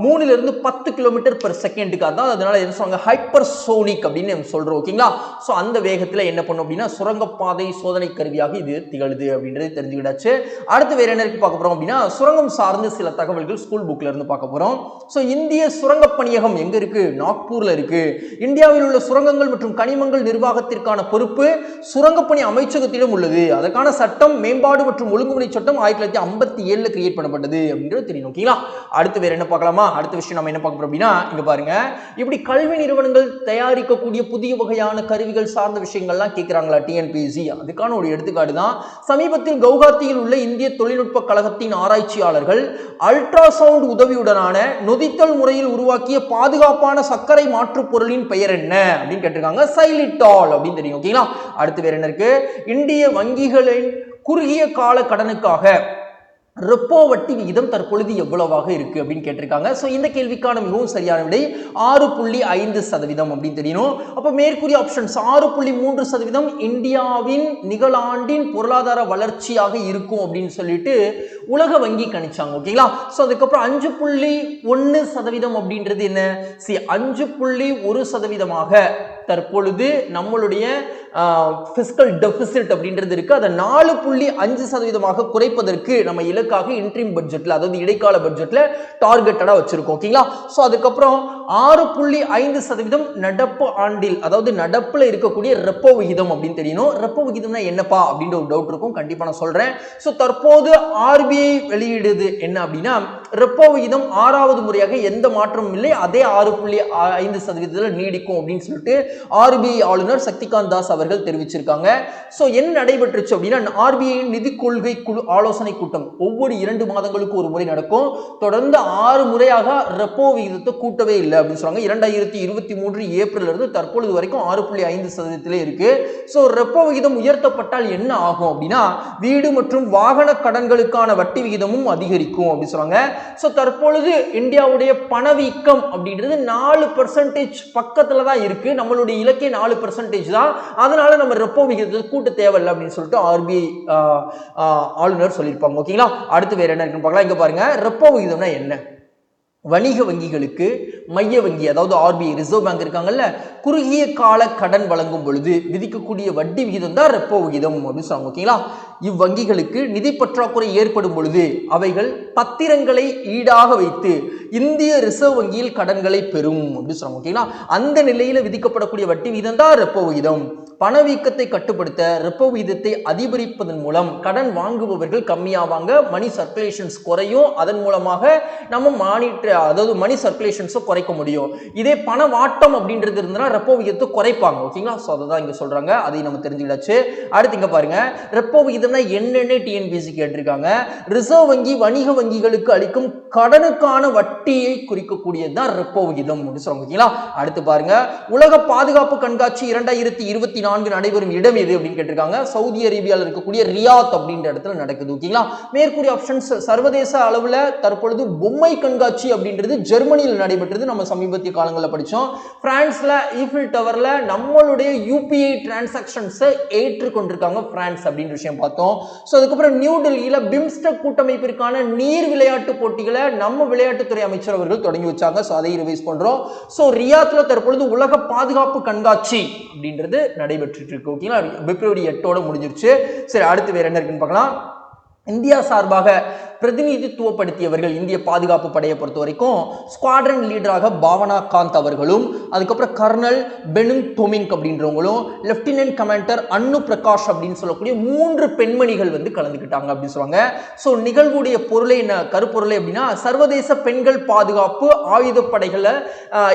மூணுலேருந்து இருந்து பத்து கிலோமீட்டர் பர் செகண்டுக்கு அதான் அதனால என்ன சொல்லுவாங்க? ஹைப்பர்சோனிக் அப்படின்னு நம்ம சொல்றோம் ஓகேங்களா? ஸோ அந்த வேகத்தில் என்ன பண்ணும் அப்படின்னா சுரங்கப்பாதை சோதனை கருவியாக இது திகழுது அப்படின்றது தெரிஞ்சுக்கிட்டாச்சு. அடுத்து வேற என்ன பார்க்க போறோம் அப்படின்னா சுரங்கம் சார்ந்து சில தகவல்கள் ஸ்கூல் புக்ல இருந்து பார்க்க போறோம். ஸோ இந்திய சுரங்கப் பணியகம் எங்க இருக்கு? நாக்பூர்ல இருக்கு. இந்தியாவில் உள்ள சுரங்கங்கள் மற்றும் கனிமங்கள் நிர்வாகத்திற்கான பொறுப்பு சுரங்கப்பணி அமைச்சகத்திடம் உள்ளது. அதற்கான சட்டம் மேம்பாடு மற்றும் ஒழுங்குமுறை சட்டம் ஆயிரத்தி தொள்ளாயிரத்தி ஐம்பத்தி ஏழுல கிரியேட் பண்ணப்பட்டது அப்படின்றது தெரியும் ஓகேங்களா? அடுத்து வேற என்ன பார்க்கலாமா? அடுத்த விஷயம் நம்ம என்ன பார்க்க போறோம் அப்படின்னா இங்க பாருங்க. இப்படி கல்வி நிறுவனங்கள் தயாரிக்கக்கூடிய புதிய வகையான கருவிகள் சார்ந்த விஷயங்கள்லாம் கேட்குறாங்களா டிஎன்பிஎஸ்சி அதுக்கான ஒரு எடுத்துக்காட்டு தான் சமீபத்தில் கவுகாத்தியில் உள்ள இந்திய தொழில்நுட்ப கழகத்தின் ஆராய்ச்சியாளர்கள் அல்ட்ராசவுண்ட் உதவியுடனான நொதித்தல் முறையில் உருவாக்கிய பாதுகாப்பான சர்க்கரை மாற்றுப் பொருளின் பெயர் என்ன? அப்படின்னு கேட்டிருக்காங்க சைலிட்டால் அப்படின்னு தெரியும். ஓகேங்களா அடுத்து வேற என்ன இருக்கு? இந்திய வங்கிகளின் குறுகிய கால கடனுக்காக ரெப்போ வட்டி விகிதம் தற்பொழுது எவ்வளவாக இருக்கு அப்படின்னு கேட்டிருக்காங்க. ஸோ இந்த கேள்விக்கான மிகவும் சரியான விடை ஆறு புள்ளி ஐந்து சதவீதம் அப்படின்னு தெரியணும் அப்போ மேற்கூறிய ஆப்ஷன்ஸ் ஆறு புள்ளி மூன்று சதவீதம் இந்தியாவின் நிகழாண்டின் பொருளாதார வளர்ச்சியாக இருக்கும் அப்படின்னு சொல்லிட்டு உலக வங்கி கணிச்சாங்க ஓகேங்களா ஸோ அதுக்கப்புறம் அஞ்சு புள்ளி ஒன்று சதவீதம் அப்படின்றது என்ன? சி அஞ்சு புள்ளி ஒரு சதவீதமாக தற்பொழுது நம்மளுடைய ஃபிஸ்கல் டெபிசிட் அப்படின்றது இருக்குது அதை நாலு புள்ளி அஞ்சு சதவீதமாக குறைப்பதற்கு நம்ம இலக்காக இன்ட்ரீம் பட்ஜெட்டில் அதாவது இடைக்கால பட்ஜெட்டில் டார்கெட்டடாக வச்சுருக்கோம் ஓகேங்களா ஸோ அதுக்கப்புறம் ஆறு புள்ளி ஐந்து சதவீதம் நடப்பு ஆண்டில் அதாவது நடப்புல இருக்கக்கூடிய ரெப்போ விகிதம் அப்படின்னு தெரியணும். ரெப்போ விகிதம்னா என்னப்பா அப்படின்ற ஒரு டவுட் இருக்கும். கண்டிப்பா நான் சொல்றேன். ஸோ தற்போது ஆர்பிஐ வெளியிடுது என்ன அப்படின்னா ரெப்போ விகிதம் ஆறாவது முறையாக எந்த மாற்றமும் இல்லை. அதே ஆறு புள்ளி ஐந்து சதவீதத்தில் நீடிக்கும் அப்படின்னு சொல்லிட்டு ஆர்பிஐ ஆளுநர் சக்திகாந்த் தாஸ் அவர்கள் தெரிவிச்சிருக்காங்க. ஸோ என்ன நடைபெற்றுச்சு அப்படின்னா ஆர்பிஐயின் நிதி கொள்கை குழு ஆலோசனை கூட்டம் ஒவ்வொரு இரண்டு மாதங்களுக்கு ஒரு முறை நடக்கும். தொடர்ந்து ஆறு முறையாக ரெப்போ விகிதத்தை கூட்டவே இல்லை. அப்படின்னு சொல்றாங்க. இரண்டாயிரத்தி இருபத்தி மூன்று ஏப்ரல் இருந்து தற்பொழுது வரைக்கும் ஆறு புள்ளி ஐந்து சதவீதத்திலே இருக்கு. ஸோ ரெப்போ விகிதம் உயர்த்தப்பட்டால் என்ன ஆகும் அப்படின்னா வீடு மற்றும் வாகன கடன்களுக்கான வட்டி விகிதமும் அதிகரிக்கும் அப்படின்னு சொல்றாங்க. ஸோ தற்பொழுது இந்தியாவுடைய பணவீக்கம் அப்படின்றது நாலு பர்சன்டேஜ் பக்கத்துல தான் இருக்கு. நம்மளுடைய இலக்கே நாலு பர்சன்டேஜ் தான். அதனால நம்ம ரெப்போ விகிதத்தை கூட்ட தேவையில்லை அப்படின்னு சொல்லிட்டு ஆர்பிஐ ஆளுநர் சொல்லியிருப்பாங்க. ஓகேங்களா? அடுத்து வேற என்ன இருக்குன்னு பார்க்கலாம். இங்க பாருங்க. ரெப்போ விகிதம்னா என்ன? வணிக வங்கிகளுக்கு மைய வங்கி அதாவது ஆர்பிஐ ரிசர்வ் பேங்க் இருக்காங்கல்ல குறுகிய கால கடன் வழங்கும் பொழுது விதிக்கக்கூடிய வட்டி விகிதம் தான் ரெப்போ விகிதம் அப்படின்னு சொல்லுவாங்க ஓகேங்களா இவ்வங்கிகளுக்கு நிதி பற்றாக்குறை ஏற்படும் பொழுது அவைகள் பத்திரங்களை ஈடாக வைத்து இந்திய ரிசர்வ் வங்கியில் கடன்களை பெறும் அப்படின்னு சொல்லுவாங்க ஓகேங்களா அந்த நிலையில விதிக்கப்படக்கூடிய வட்டி விகிதம் தான் ரெப்போ விகிதம் பணவீக்கத்தை கட்டுப்படுத்த ரெப்போ விகிதத்தை அதிகரிப்பதன் மூலம் கடன் வாங்குபவர்கள் கம்மியாவாங்க மணி சர்க்குலேஷன்ஸ் குறையும். அதன் மூலமாக நம்ம மானிட்டர் அதாவது மணி சர்க்குலேஷன்ஸும் குறைக்க முடியும். இதே பண வாட்டம் அப்படின்றது இருந்ததுன்னா ரெப்போ விகிதத்தை குறைப்பாங்க ஓகேங்களா ஸோ அதை தான் இங்கே சொல்றாங்க. அதையும் நம்ம தெரிஞ்சுக்கிடாச்சு அடுத்து இங்க பாருங்க. ரெப்போ விகிதம்னா என்னென்ன டிஎன்பிசி கேட்டிருக்காங்க? ரிசர்வ் வங்கி வணிக வங்கிகளுக்கு அளிக்கும் கடனுக்கான வட்டியை குறிக்கக்கூடியது தான் ரெப்போ விகிதம் அப்படின்னு சொல்றாங்க ஓகேங்களா? அடுத்து பாருங்க. உலக பாதுகாப்பு கண்காட்சி இரண்டாயிரத்தி இருபத்தி நான்கு நடைபெறும் இடம் எது அப்படின்னு கேட்டிருக்காங்க. சவுதி அரேபியாவில் இருக்கக்கூடிய ரியாத் அப்படின்ற இடத்துல நடக்குது ஓகேங்களா? மேற்கூறிய ஆப்ஷன்ஸ் சர்வதேச அளவில் தற்பொழுது பொம்மை கண்காட்சி அப்படின்றது ஜெர்மனியில் நடைபெற்றது. நம்ம சமீபத்திய காலங்களில் படித்தோம். பிரான்ஸ்ல ஈஃபில் டவர்ல நம்மளுடைய யூபிஐ டிரான்சாக்ஷன்ஸை ஏற்றுக்கொண்டிருக்காங்க பிரான்ஸ் அப்படின்ற விஷயம் பார்த்து பார்த்தோம். ஸோ அதுக்கப்புறம் நியூ டெல்லியில் பிம்ஸ்டெக் கூட்டமைப்பிற்கான நீர் விளையாட்டு போட்டிகளை நம்ம விளையாட்டுத்துறை அமைச்சர் அவர்கள் தொடங்கி வச்சாங்க. ஸோ அதை ரிவைஸ் பண்ணுறோம் ஸோ ரியாத்ல தற்பொழுது உலக பாதுகாப்பு கண்காட்சி அப்படின்றது நடைபெற்றுட்டு இருக்கு. ஓகேங்களா பிப்ரவரி எட்டோட முடிஞ்சிருச்சு. சரி அடுத்து வேற என்ன இருக்குன்னு பார்க்கலாம். இந்தியா சார்பாக பிரதிநிதித்துவப்படுத்தியவர்கள் இந்திய பாதுகாப்பு படையை பொறுத்த வரைக்கும் ஸ்குவாட்ரன் லீடராக பாவனா காந்த் அவர்களும் அதுக்கப்புறம் கர்னல் பெனுங் டொமிங் அப்படின்றவங்களும் லெப்டினன்ட் கமாண்டர் அன்னு பிரகாஷ் அப்படின்னு சொல்லக்கூடிய மூன்று பெண்மணிகள் வந்து கலந்துக்கிட்டாங்க அப்படின்னு சொல்லுவாங்க. ஸோ நிகழ்வுடைய பொருளை என்ன? கருப்பொருளை அப்படின்னா சர்வதேச பெண்கள் பாதுகாப்பு ஆயுதப்படைகளை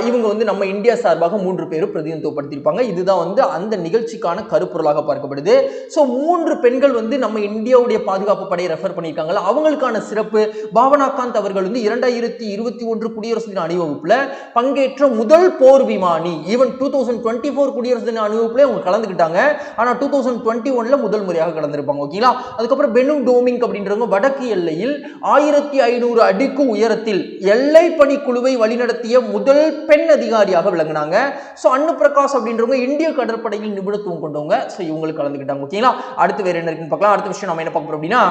இவங்க வந்து நம்ம இந்தியா சார்பாக மூன்று பேரும் பிரதிநிதித்துவப்படுத்தியிருப்பாங்க. இதுதான் வந்து அந்த நிகழ்ச்சிக்கான கருப்பொருளாக பார்க்கப்படுது. ஸோ மூன்று பெண்கள் வந்து நம்ம இந்தியாவுடைய பாதுகாப்பு படையை ரெஃபர் பண்ணியிருக்காங்கல்ல அவங்களுக்கான சிறப்பு. பாவனாகாந்த் அவர்கள் வந்து இரண்டாயிரத்தி இருபத்தி ஒன்று குடியரசு தின அணிவகுப்புல பங்கேற்ற முதல் போர் விமானி. Even two thousand twenty four குடியரசு தின அணிவகுப்புல அவங்க கலந்துக்கிட்டாங்க. ஆனா டூ தௌசண்ட் டுவெண்ட்டி ஒன்ல முதல் முறையாக கலந்துருப்பாங்க ஓகேங்களா அதுக்கப்புறம் பெனு டோமிங் அப்படின்றவங்க வடக்கு எல்லையில் ஆயிரத்தி ஐநூறு அடிக்கு உயரத்தில் எல்லை பணிக்குழுவை வழிநடத்திய முதல் பெண் அதிகாரியாக விளங்குனாங்க. ஸோ அன்னு பிரகாஷ் அப்படின்றவங்க இந்திய கடற்படையில் நிபுணத்துவம் கொண்டவங்க. ஸோ இவங்களுக்கு கலந்துக்கிட்டாங்க ஓகேங்களா அடுத்து வேற என்ன இருக்குன்னு பார்க்கலாம். அடுத்த விஷயம் நம்ம என்ன பார்க்குறோம் அப்படின்னா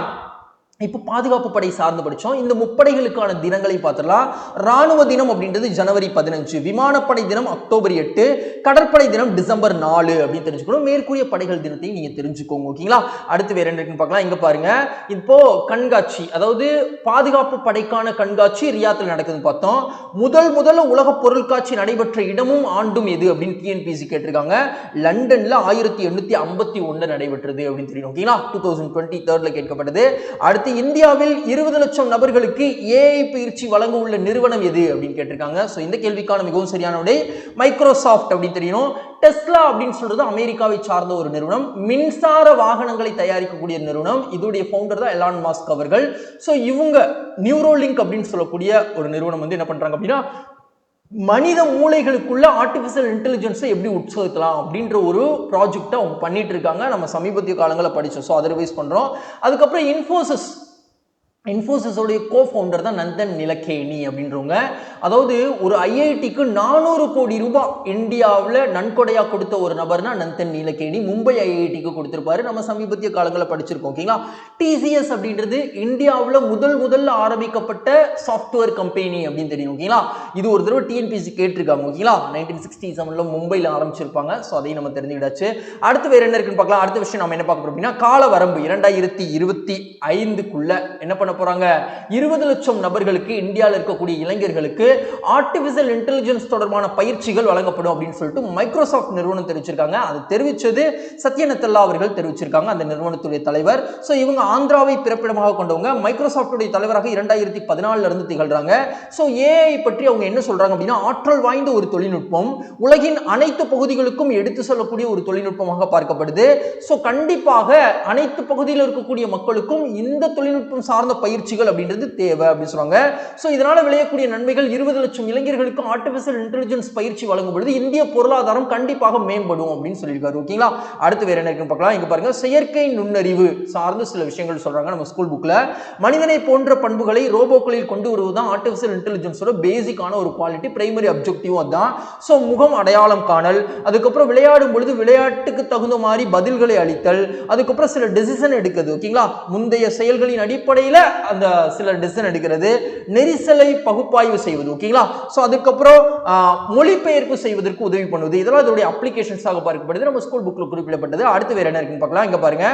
இப்போ பாதுகாப்பு படை சார்ந்து படித்தோம் இந்த முப்படைகளுக்கான தினங்களை பார்த்துடலாம். ராணுவ தினம் அப்படின்றது ஜனவரி பதினஞ்சு. விமானப்படை தினம் அக்டோபர் எட்டு. கடற்படை தினம் டிசம்பர் நாலு அப்படின்னு தெரிஞ்சுக்கணும். மேற்கூறிய படைகள் தினத்தையும் நீங்கள் தெரிஞ்சுக்கோங்க ஓகேங்களா? அடுத்து வேற என்ன இருக்குன்னு பார்க்கலாம். இங்கே பாருங்க. இப்போ கண்காட்சி. அதாவது பாதுகாப்பு படைக்கான கண்காட்சி ரியாத்தில் நடக்குதுன்னு பார்த்தோம். முதல் முதல்ல உலக பொருட்காட்சி நடைபெற்ற இடமும் ஆண்டும் எது அப்படின்னு டிஎன்பிசி கேட்டிருக்காங்க. லண்டன்ல ஆயிரத்தி எண்ணூத்தி ஐம்பத்தி ஒன்று நடைபெற்றது அப்படின்னு தெரியும் ஓகேங்களா? டூ தௌசண்ட் டுவெண்ட்டி தேர்ட்ல கேட்கப்பட்டது. அடுத்து இந்தியாவில் இருபது லட்சம் நபர்களுக்கு ஏஐ பயிற்சி வழங்க உள்ள நிறுவனம் எது அப்படின்னு கேட்டிருக்காங்க. ஸோ இந்த கேள்விக்கான மிகவும் சரியான விடை மைக்ரோசாஃப்ட் அப்படின்னு தெரியணும் டெஸ்லா அப்படின்னு சொல்றது அமெரிக்காவை சார்ந்த ஒரு நிறுவனம். மின்சார வாகனங்களை தயாரிக்கக்கூடிய நிறுவனம். இதோடைய ஃபவுண்டர் தான் எலான் மாஸ்க் அவர்கள். ஸோ இவங்க நியூரோலிங்க் அப்படின்னு சொல்லக்கூடிய ஒரு நிறுவனம் வந்து என்ன பண்றாங்க அப்படின்னா மனித மூளைகளுக்குள்ள ஆர்டிஃபிஷியல் இன்டெலிஜென்ஸை எப்படி உட்செலுத்தலாம் அப்படின்ற ஒரு ப்ராஜெக்டை அவங்க பண்ணிட்டு இருக்காங்க. நம்ம சமீபத்திய காலங்களில் படித்தோம் ஸோ அதை ரிவைஸ் பண்ணுறோம் அதுக்கப்புறம் இன்ஃபோசிஸ் இன்ஃபோசிஸோடைய கோ ஃபவுண்டர் தான் நந்தன் நிலக்கேணி அப்படின்றவங்க. அதாவது ஒரு ஐஐடிக்கு நானூறு கோடி ரூபாய் இந்தியாவில் நன்கொடையாக கொடுத்த ஒரு நபர்னா நந்தன் நீலகேணி மும்பை ஐஐடிக்கு கொடுத்துருப்பாரு. நம்ம சமீபத்திய காலங்களில் படிச்சிருக்கோம் ஓகேங்களா? டிசிஎஸ் அப்படின்றது இந்தியாவில் முதல் முதல்ல ஆரம்பிக்கப்பட்ட சாஃப்ட்வேர் கம்பெனி அப்படின்னு தெரியும் ஓகேங்களா? இது ஒரு தடவை டிஎன்பிசி கேட்டிருக்காங்க ஓகேங்களா? நைன்டீன் சிக்ஸ்டி செவனில் மும்பையில் ஆரம்பிச்சிருப்பாங்க. ஸோ அதையும் நம்ம தெரிஞ்சுக்கிடாச்சு அடுத்து வேறு என்ன இருக்குன்னு பார்க்கலாம். அடுத்த விஷயம் நம்ம என்ன பார்க்குறோம் அப்படின்னா கால வரம்பு இரண்டாயிரத்தி இருபத்தி ஐந்துக்குள்ள என்ன பண்ண போகிறாங்க இருபது லட்சம் நபர்களுக்கு இந்தியாவில் இருக்கக்கூடிய இளைஞர்களுக்கு ஆர்டிஃபிஷியல் இன்டெலிஜென்ஸ் தொடர்பான பயிற்சிகள் வழங்கப்படும் அப்படின்னு சொல்லிட்டு மைக்ரோசாஃப்ட் நிறுவனம் தெரிவிச்சிருக்காங்க. அது தெரிவித்தது சத்யநத்தல்லா அவர்கள் தெரிவிச்சிருக்காங்க அந்த நிறுவனத்துடைய தலைவர். ஸோ இவங்க ஆந்திராவை பிறப்பிடமாக கொண்டவங்க. மைக்ரோசாஃப்டுடைய தலைவராக இரண்டாயிரத்தி பதினாலுல இருந்து திகழ்கிறாங்க ஸோ ஏஐ பற்றி அவங்க என்ன சொல்றாங்க அப்படின்னா ஆற்றல் வாய்ந்த ஒரு தொழில்நுட்பம் உலகின் அனைத்து பகுதிகளுக்கும் எடுத்து செல்லக்கூடிய ஒரு தொழில்நுட்பமாக பார்க்கப்படுது. ஸோ கண்டிப்பாக அனைத்து பகுதியில் இருக்கக்கூடிய மக்களுக்கும் இந்த தொழில்நுட்பம் சார்ந்த பயிற்சிகள் அப்படின்றது தேவை அப்படின்னு சொல்றாங்க ஸோ இதனால் விளையக்கூடிய நன்மைகள் இருபது லட்சம் இளைஞர்களுக்கு ஆர்டிஃபிஷியல் இன்டெலிஜென்ஸ் பயிற்சி வழங்கும் பொழுது இந்திய பொருளாதாரம் கண்டிப்பாக மேம்படும் அப்படின்னு சொல்லியிருக்காரு. ஓகேங்களா அடுத்து வேற என்ன இருக்குன்னு பார்க்கலாம். இங்க பாருங்க செயற்கை நுண்ணறிவு சார்ந்த சில விஷயங்கள் சொல்றாங்க நம்ம ஸ்கூல் புக்ல மனிதனை போன்ற பண்புகளை ரோபோக்களில் கொண்டு வருவதுதான் ஆர்டிஃபிஷியல் இன்டெலிஜென்ஸோட பேசிக்கான ஒரு குவாலிட்டி பிரைமரி அப்ஜெக்டிவும் அதுதான். ஸோ முகம் அடையாளம் காணல் அதுக்கப்புறம் விளையாடும் பொழுது விளையாட்டுக்கு தகுந்த மாதிரி பதில்களை அளித்தல் அதுக்கப்புறம் சில டெசிஷன் எடுக்கிறது. ஓகேங்களா முந்தைய செயல்களின் அடிப்படையில் அந்த சில டிசன் எடுக்கிறது நெரிசலை பகுப்பாய்வு செய்வது ஓகேங்களா ஸோ அதுக்கப்புறம் மொழிபெயர்ப்பு செய்வதற்கு உதவி பண்ணுவது. இதெல்லாம் இதோடைய அப்ளிகேஷன்ஸாக பார்க்கப்படுது. நம்ம ஸ்கூல் புக்கில் குறிப்பிடப்பட்டது. அடுத்து வேறு என்ன இருக்குன்னு பார்க்கலாம். இங்க பாருங்க.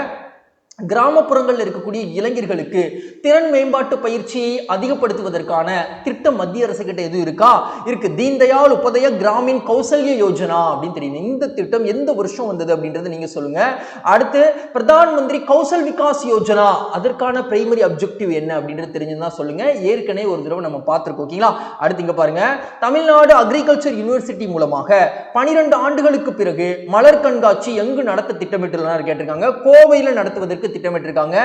கிராமப்புறங்களில் இருக்கக்கூடிய இளைஞர்களுக்கு திறன் மேம்பாட்டு பயிற்சியை அதிகப்படுத்துவதற்கான திட்டம் மத்திய அரசு கிட்ட எதுவும் இருக்கா? இருக்கு. தீன் தயாள் உபதய கிராமின் கௌசல்ய யோஜனா அப்படின்னு தெரியுது. இந்த திட்டம் எந்த வருஷம் வந்தது அப்படின்றத நீங்க சொல்லுங்க. அடுத்து பிரதான் மந்திரி கௌசல் விகாஸ் யோஜனா அதற்கான பிரைமரி அப்ஜெக்டிவ் என்ன அப்படின்றது தெரிஞ்சுதான் சொல்லுங்க. ஏற்கனவே ஒரு தடவை நம்ம பார்த்துருக்கோம் ஓகேங்களா? அடுத்து இங்க பாருங்க. தமிழ்நாடு அக்ரிகல்ச்சர் யூனிவர்சிட்டி மூலமாக பனிரெண்டு ஆண்டுகளுக்கு பிறகு மலர் கண்காட்சி எங்கு நடத்த திட்டமிட்டுள்ளனர் கேட்டிருக்காங்க. கோவையில் நடத்துவதற்கு திட்டமிட்டிருக்காங்க.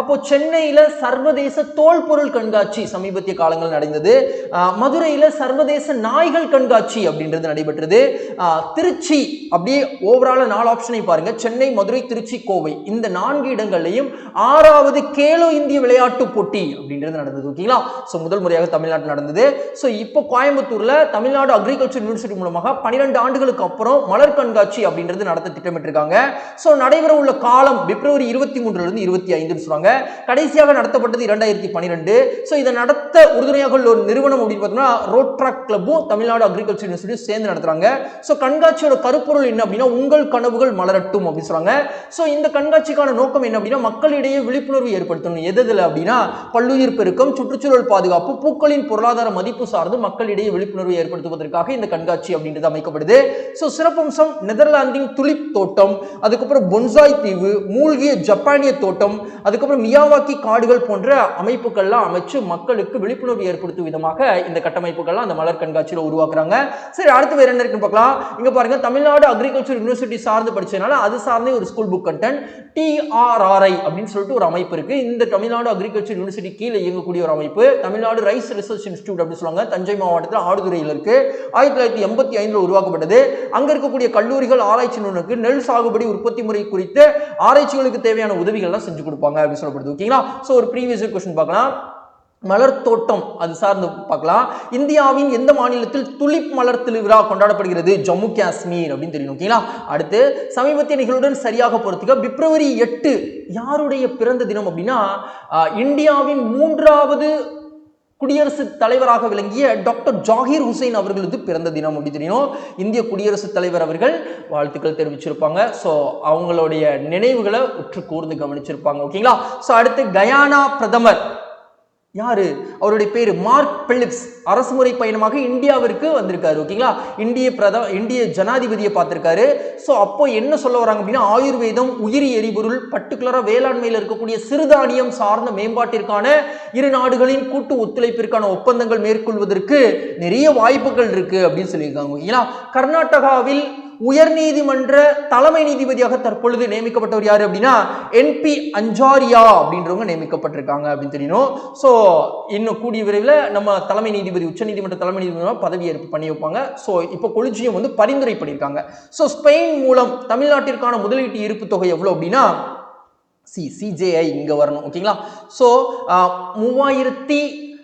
அப்போ சென்னையில சர்வதேச தோல் பொருள் கண்காட்சி சமீபத்திய காலங்கள் நடந்தது. மதுரையில சர்வதேச நாய்கள் கண்காட்சி அப்படின்றது நடைபெற்றது. திருச்சி அப்படியே ஓவரால நாலு ஆப்ஷனை பாருங்க. சென்னை மதுரை திருச்சி கோவை. இந்த நான்கு இடங்கள்லையும் ஆறாவது கேலோ இந்திய விளையாட்டு போட்டி அப்படின்றது நடந்தது. ஓகேங்களா? ஸோ முதல் முறையாக தமிழ்நாட்டில் நடந்தது. ஸோ இப்போ கோயம்புத்தூர்ல தமிழ்நாடு அக்ரிகல்ச்சர் யூனிவர்சிட்டி மூலமாக பன்னிரெண்டு ஆண்டுகளுக்கு அப்புறம் மலர் கண்காட்சி அப்படின்றது நடத்த திட்டமிட்டிருக்காங்க. ஸோ நடைபெற உள்ள காலம் பிப்ரவரி இருபத்தி மூன்றுலேருந்து இருபத்தி ஐந்துன்னு சொல்லுவாங்க. கடைசியாக நடத்தப்பட்டது இரண்டாயிரத்தி பன்னிரெண்டு. ஸோ இதை நடத்த உறுதுணையாக உள்ள ஒரு நிறுவனம் அப்படின்னு பார்த்தோம்னா ரோட் கிளப்பும் தமிழ்நாடு அக்ரிகல்ச்சர் யூனிவர்சிட்டியும் சேர்ந்து நடத்துறாங்க. ஸோ கண்காட்சியோட கருப்பொருள் என்ன அப்படின்னா உங்கள் கனவுகள் மலரட்டும் அப்படின்னு சொல்றாங்க ஸோ இந்த கண்காட்சிக்கான நோக்கம் என்ன அப்படின்னா மக்களிடையே விழிப்புணர்வு ஏற்படுத்தணும். எதில் அப்படின்னா பல்லுயிர் பெருக்கம் சுற்றுச்சூழல் பாதுகாப்பு பூக்களின் பொருளாதார மதிப்பு சார்ந்து மக்களிடையே விழிப்புணர்வு ஏற்படுத்துவதற்காக இந்த கண்காட்சி அப்படின்றது அமைக்கப்படுது. ஸோ சிறப்பம்சம் நெதர்லாந்தின் துளிப் தோட்டம் அதுக்கப்புறம் பொன்சாய் தீவு மூழ்கிய ஜப்பான் ஜப்பானிய தோட்டம் அதுக்கப்புறம் மியாவாக்கி காடுகள் போன்ற அமைப்புகள்லாம் அமைச்சு மக்களுக்கு விழிப்புணர்வு ஏற்படுத்தும் விதமாக இந்த கட்டமைப்புகள்லாம் அந்த மலர் கண்காட்சியில் உருவாக்குறாங்க. சரி அடுத்து வேற என்ன இருக்குன்னு பார்க்கலாம். இங்க பாருங்க தமிழ்நாடு அக்ரிகல்ச்சர் யூனிவர்சிட்டி சார்ந்து படிச்சதுனால அது சார்ந்தே ஒரு ஸ்கூல் புக் கண்டென்ட் டிஆர்ஆர்ஐ அப்படின்னு சொல்லிட்டு ஒரு அமைப்பு இருக்கு. இந்த தமிழ்நாடு அக்ரிகல்ச்சர் யூனிவர்சிட்டி கீழே இயங்கக்கூடிய ஒரு அமைப்பு தமிழ்நாடு ரைஸ் ரிசர்ச் இன்ஸ்டியூட் அப்படின்னு சொல்லுவாங்க. தஞ்சை மாவட்டத்தில் ஆடுதுறையில் இருக்கு. ஆயிரத்தி தொள்ளாயிரத்தி எண்பத்தி ஐந்துல உருவாக்கப்பட்டது. அங்க இருக்கக்கூடிய கல்லூரிகள் ஆராய்ச்சி நிறுவனங்களுக்கு நெல் சாகுபடி உற்பத்தி முறை குறித்து ஆராய்ச்சிகளுக்கு தேவையான உதவிகள்லாம் செஞ்சு கொடுப்பாங்க அப்படின்னு சொல்லப்படுது. ஓகேங்களா ஸோ ஒரு ப்ரீவியஸ் கொஸ்டின் பார்க்கலாம். மலர் தோட்டம் அது சார்ந்து பார்க்கலாம். இந்தியாவின் எந்த மாநிலத்தில் துளிப் மலர் திருவிழா கொண்டாடப்படுகிறது? ஜம்மு காஷ்மீர் அப்படின்னு தெரியும் ஓகேங்களா அடுத்து சமீபத்திய நிகழ்வுடன் சரியாக பொறுத்துக்க பிப்ரவரி எட்டு யாருடைய பிறந்த தினம் அப்படின்னா இந்தியாவின் மூன்றாவது குடியரசுத் தலைவராக விளங்கிய டாக்டர் ஜாகிர் ஹுசைன் அவர்களது பிறந்த தினம் அப்படி தெரியும்? இந்திய குடியரசுத் தலைவர் அவர்கள் வாழ்த்துக்கள் தெரிவிச்சிருப்பாங்க. ஸோ அவங்களுடைய நினைவுகளை உற்று கூர்ந்து கவனிச்சிருப்பாங்க ஓகேங்களா ஸோ அடுத்து கயானா பிரதமர். யாரு? அவருடைய பேர் மார்க் பிலிப்ஸ். அரசுமுறை பயணமாக இந்தியாவிற்கு வந்திருக்காரு ஓகேங்களா இந்திய பிரத இந்திய ஜனாதிபதியை பார்த்திருக்காரு. ஸோ அப்போ என்ன சொல்ல வராங்க அப்படின்னா ஆயுர்வேதம் உயிரி எரிபொருள் பர்டிகுலராக வேளாண்மையில் இருக்கக்கூடிய சிறுதானியம் சார்ந்த மேம்பாட்டிற்கான இரு நாடுகளின் கூட்டு ஒத்துழைப்பிற்கான ஒப்பந்தங்கள் மேற்கொள்வதற்கு நிறைய வாய்ப்புகள் இருக்கு அப்படின்னு சொல்லியிருக்காங்க ஓகேங்களா கர்நாடகாவில் உயர்நீதிமன்ற தலைமை நீதிபதியாக தற்பொழுது நியமிக்கப்பட்டவர் யார் அப்படின்னா என்பி அஞ்சாரியா அப்படின்றவங்க நியமிக்கப்பட்டிருக்காங்க அப்படின்னு தெரியணும் ஸோ இன்னும் கூடிய விரைவில் நம்ம தலைமை நீதிபதி உச்சநீதிமன்ற தலைமை நீதிபதி பதவியேற்பு பண்ணி வைப்பாங்க. ஸோ இப்போ கொலிஜியம் வந்து பரிந்துரை பண்ணியிருக்காங்க. ஸோ ஸ்பெயின் மூலம் தமிழ்நாட்டிற்கான முதலீட்டு இருப்பு தொகை எவ்வளோ அப்படின்னா சி சிஜேஐ இங்கே வரணும் ஓகேங்களா ஸோ மூவாயிரத்தி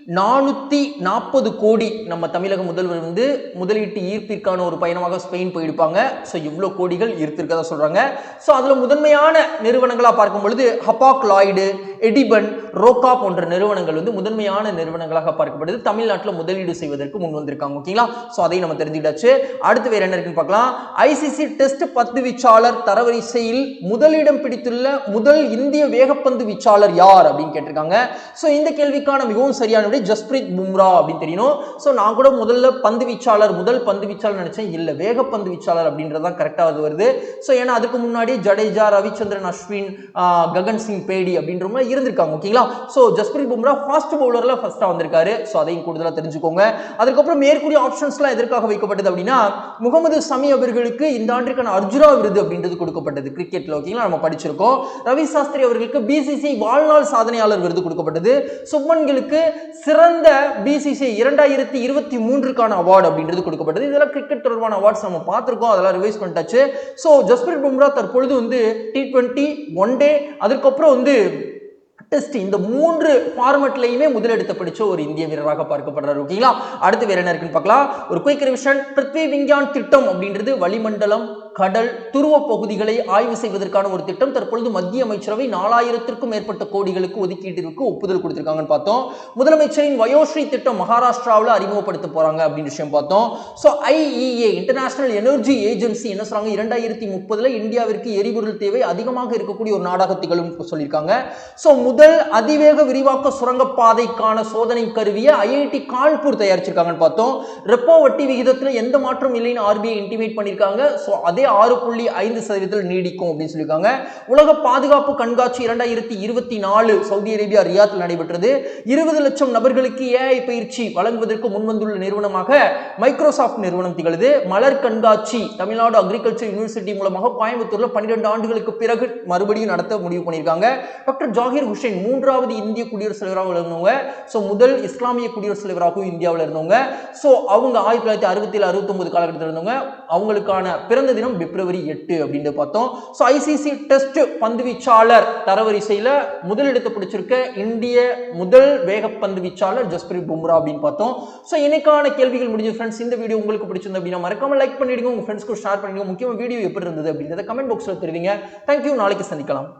நானூற்றி நாற்பது கோடி நம்ம தமிழக முதல்வர் வந்து முதலீட்டு ஈர்ப்பிற்கான ஒரு பயணமாக ஸ்பெயின் போயிருப்பாங்க. ஸோ இவ்வளோ கோடிகள் ஈர்த்திருக்கதா சொல்கிறாங்க ஸோ அதில் முதன்மையான நிறுவனங்களாக பார்க்கும் பொழுது ஹப்பாக் லாய்டு எடிபன் ரோக்கா போன்ற நிறுவனங்கள் வந்து முதன்மையான நிறுவனங்களாக பார்க்கப்படுது. தமிழ்நாட்டில் முதலீடு செய்வதற்கு முன் வந்திருக்காங்க. ஓகேங்களா? ஸோ அதையும் நம்ம தெரிஞ்சுக்கிட்டாச்சு. அடுத்து வேறு என்ன இருக்குன்னு பார்க்கலாம். ஐசிசி டெஸ்ட் பத்து வீச்சாளர் தரவரிசையில் முதலிடம் பிடித்துள்ள முதல் இந்திய வேகப்பந்து வீச்சாளர் யார் அப்படின்னு கேட்டிருக்காங்க. ஸோ இந்த கேள்விக்கான மிகவும் சரியான விடை ஜஸ்பிரீத் பும்ரா அப்படின்னு தெரியணும் ஸோ நான் கூட முதல்ல பந்து வீச்சாளர் முதல் பந்து வீச்சாளர் நினைச்சேன். இல்லை வேகப்பந்து வீச்சாளர் அப்படின்றது தான் கரெக்டாக அது வருது. ஸோ ஏன்னா அதுக்கு முன்னாடி ஜடேஜா ரவிச்சந்திரன் அஸ்வின் ககன் சிங் பேடி அப்படின்றவங்க இருந்திருக்காங்க ஓகேங்களா ஸோ ஜஸ்பிரீத் பும்ரா ஃபாஸ்ட் பவுலரில் ஃபர்ஸ்ட்டாக வந்திருக்காரு. ஸோ அதையும் கூடுதலாக தெரிஞ்சுக்கோங்க. அதுக்கப்புறம் மேற்கூறிய ஆப்ஷன்ஸ்லாம் எதற்காக வைக்கப்பட்டது அப்படின்னா முகமது சமி அவர்களுக்கு இந்த ஆண்டிற்கான அர்ஜுனா விருது அப்படின்றது கொடுக்கப்பட்டது கிரிக்கெட்ல ஓகேங்களா நம்ம படிச்சிருக்கோம். ரவி சாஸ்திரி அவர்களுக்கு பிசிசி வாழ்நாள் சாதனையாளர் விருது கொடுக்கப்பட்டது. சுப்மன்களுக்கு சிறந்த பிசிசி இரண்டாயிரத்தி இருபத்தி மூன்றுக்கான அவார்டு அப்படின்றது கொடுக்கப்பட்டது. இதெல்லாம் கிரிக்கெட் தொடர்பான அவார்ட்ஸ் நம்ம பார்த்துருக்கோம். அதெல்லாம் ரிவைஸ் பண்ணிட்டாச்சு. ஸோ ஜஸ்பிரீத் பும்ரா தற்பொழுது வந்து டி டுவெண்ட்டி ஒன் டே அதுக்கப்புறம் வந்து டெஸ்ட் இந்த மூன்று ஃபார்மெட்லையுமே முதலெடுத்த பிடிச்ச ஒரு இந்திய வீரராக பார்க்கப்படுறாரு. ஓகேங்களா அடுத்து வேற என்ன இருக்குன்னு பார்க்கலாம். ஒரு குயிக் ரிவிஷன் பிருத்வி விஞ்ஞான் திட்டம் அப்படின்றது வளிமண்டலம் கடல் துருவ பகுதிகளை ஆய்வு செய்வதற்கான ஒரு திட்டம் தற்பொழுது மத்திய அமைச்சரவை நாலாயிரத்திற்கும் மேற்பட்ட கோடிகளுக்கு ஒதுக்கீட்டிற்கு ஒப்புதல் கொடுத்திருக்காங்கன்னு பார்த்தோம். முதலமைச்சரின் வயோஸ்ரீ திட்டம் மகாராஷ்டிராவில் அறிமுகப்படுத்த போறாங்க அப்படின்னு விஷயம் பார்த்தோம். So IEA international energy agency என்ன சொல்றாங்க? இரண்டாயிரத்தி முப்பதுல இந்தியாவிற்கு எரிபொருள் தேவை அதிகமாக இருக்கக்கூடிய ஒரு நாடாக திகழும் சொல்லியிருக்காங்க. ஸோ முதல் அதிவேக விரிவாக்க சுரங்கப்பாதைக்கான சோதனை கருவியை ஐஐடி கான்பூர் தயாரிச்சிருக்காங்கன்னு பார்த்தோம். ரெப்போ வட்டி விகிதத்தில் எந்த மாற்றம் இல்லைன்னு ஆர்பிஐ இன்டிமேட் பண்ணியிருக்காங்க. ஸோ அதே ஆறு புள்ளி ஐந்து சதவீதத்தில் நீடிக்கும் அப்படின்னு சொல்லியிருக்காங்க. உலக பாதுகாப்பு கண்காட்சி இரண்டாயிரத்தி இருபத்தி நாலு சவுதி அரேபியா ரியாத்தில் நடைபெற்றது. இருபது லட்சம் நபர்களுக்கு ஏஐ பயிற்சி வழங்குவதற்கு முன்வந்துள்ள நிறுவனமாக மைக்ரோசாஃப்ட் நிறுவனம் திகழ்து மலர் கண்காட்சி தமிழ்நாடு அக்ரிகல்ச்சர் யூனிவர்சிட்டி மூலமாக கோயம்புத்தூர்ல பன்னிரெண்டு ஆண்டுகளுக்கு பிறகு மறுபடியும் நடத்த முடிவு பண்ணியிருக்காங்க. டாக்டர் ஜாகிர் ஹுசைன் மூன்றாவது இந்திய குடியரசுத் தலைவராக இருந்தவங்க. ஸோ முதல் இஸ்லாமிய குடியரசுத் தலைவராகவும் இந்தியாவில் இருந்தவங்க. ஸோ அவங்க ஆயிரத்தி தொள்ளாயிரத்தி அறுபத்தி ஏழு அறுபத்தொன்பது காலகட்டத்தில் இருந்தவங்க. அவங்களுக்கான பிறந்த தினம் பிப்ரவரி எட்டு அப்படின்னு பார்த்தோம். ஸோ ஐசிசி டெஸ்ட் பந்து வீச்சாளர் தரவரிசையில் முதலிடத்தை பிடிச்சிருக்க இந்திய முதல் வேகப்பந்து வீச்சாளர் ஜஸ்பிரீத் பும்ரா அப்படின்னு பார்த்தோம். ஸோ இன்னைக்கான கேள்விகள் முடிஞ்சு ஃப்ரெண்ட்ஸ் இந்த வீடியோ உங்களுக்கு பிடிச்சிருந்தது அப்படின்னா மறக்காம லைக் பண்ணிடுங்க. உங்க ஃப்ரெண்ட்ஸ்க்கு ஷேர் பண்ணிடுங்க. முக்கியமாக வீடியோ எப்படி இருந்தது அப்படின்றத கமெண்ட் பாக்ஸில் தெரிவிங்க. தேங்க்யூ நாளைக்கு சந்திக்கலாம்.